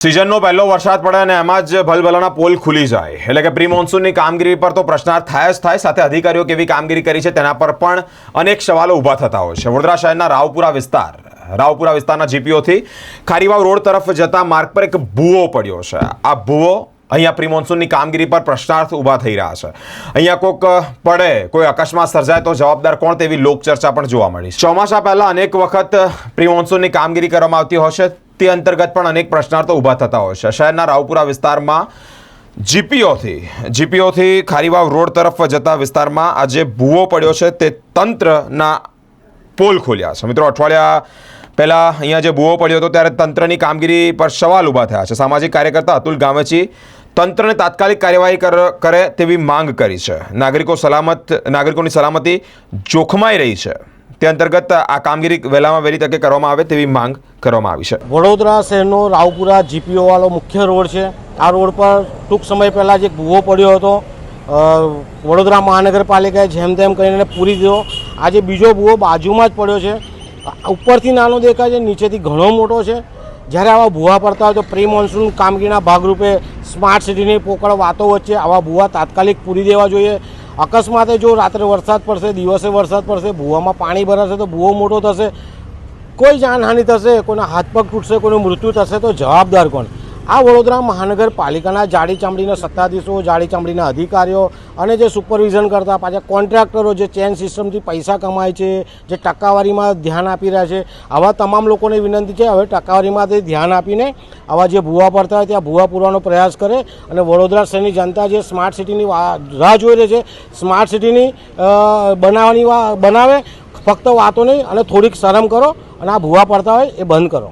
સિઝનનો પહેલો વરસાદ પડે અને એમાં જ ભલભલાના પોલ ખુલી જાય. એટલે કે પ્રી મોન્સૂનની કામગીરી પર તો પ્રશ્નાર્થ થાય જ થાય. સાથે અધિકારીઓ કેવી કામગીરી કરી છે તેના પર પણ અનેક સવાલો ઊભા થતા હોય છે. વડોદરા શહેરના રાવપુરા વિસ્તાર, રાવપુરા વિસ્તારના જીપીઓથી ખારીવાવ રોડ તરફ જતા માર્ગ પર એક ભૂવો પડ્યો છે. આ ભૂવો અહીંયા પ્રી મોન્સૂનની કામગીરી પર પ્રશ્નાર્થ ઊભા થઈ રહ્યા છે. અહીંયા કોઈક પડે, કોઈ અકસ્માત સર્જાય તો જવાબદાર કોણ તેવી લોકચર્ચા પણ જોવા મળી ચોમાસા પહેલાં અનેક વખત પ્રી મોન્સૂનની કામગીરી કરવામાં આવતી હોય છે. તે અંતર્ગત પણ અનેક પ્રશ્નાર્થો ઊભા થતા હોય છે. શહેરના રાવપુરા વિસ્તારમાં જીપીઓથી જીપીઓથી ખારીવાવ રોડ તરફ જતા વિસ્તારમાં આજે ભૂવો પડ્યો છે. તે તંત્રના પોલ ખોલ્યા છે. મિત્રો, અઠવાડિયા પહેલાં અહીંયા જે ભૂવો પડ્યો હતો, ત્યારે તંત્રની કામગીરી પર સવાલ ઊભા થયા છે. સામાજિક કાર્યકર્તા અતુલ ગામેચી તંત્રને તાત્કાલિક કાર્યવાહી કરે તેવી માંગ કરી છે. નાગરિકો સલામત, નાગરિકોની સલામતી જોખમાઈ રહી છે. તે અંતર્ગત આ કામગીરી વહેલામાં વહેલી તકે કરવામાં આવે તેવી માંગ કરવામાં આવી છે. વડોદરા શહેરનો રાવપુરા જીપીઓ વાળો મુખ્ય રોડ છે. આ રોડ પર ટૂંક સમય પહેલાં જે ભૂવો પડ્યો હતો. વડોદરા મહાનગરપાલિકાએ જેમ તેમ કરીને પૂરી દીધો. આજે બીજો ભૂવો બાજુમાં જ પડ્યો છે. ઉપરથી નાનો દેખાય છે, નીચેથી ઘણો મોટો છે. જ્યારે આવા ભૂવા પડતા હોય તો પ્રી મોન્સૂન કામગીરીના ભાગરૂપે સ્માર્ટ સિટીની પોકળ વાતો વચ્ચે આવા ભૂવા તાત્કાલિક પૂરી દેવા જોઈએ. અકસ્માતે જો રાત્રે વરસાદ પડશે, દિવસે વરસાદ પડશે, ભૂવામાં પાણી ભરાશે તો ભૂવો મોટો થશે. કોઈ જાનહાનિ થશે, કોઈના હાથ પગ તૂટશે, કોઈનું મૃત્યુ થશે તો જવાબદાર કોણ? આ વડોદરા મહાનગરપાલિકાના જાડી ચામડીના સત્તાધીશો, જાડી ચામડીના અધિકારીઓ અને જે સુપરવિઝન કરતા પાછા કોન્ટ્રાક્ટરો જે ચેન સિસ્ટમથી પૈસા કમાય છે, જે ટકાવારીમાં ધ્યાન આપી રહ્યા છે, આવા તમામ લોકોને વિનંતી છે, હવે ટકાવારીમાં તે ધ્યાન આપીને આવા જે ભૂવા પડતા હોય ત્યાં ભૂવા પૂરવાનો પ્રયાસ કરે અને વડોદરા શહેરની જનતા જે સ્માર્ટ સિટીની રાહ જોઈ રહી છે સ્માર્ટ સિટીની બનાવવાની બનાવે, ફક્ત વાતો નહીં અને થોડીક શરમ કરો અને આ ભૂવા પડતા હોય એ બંધ કરો.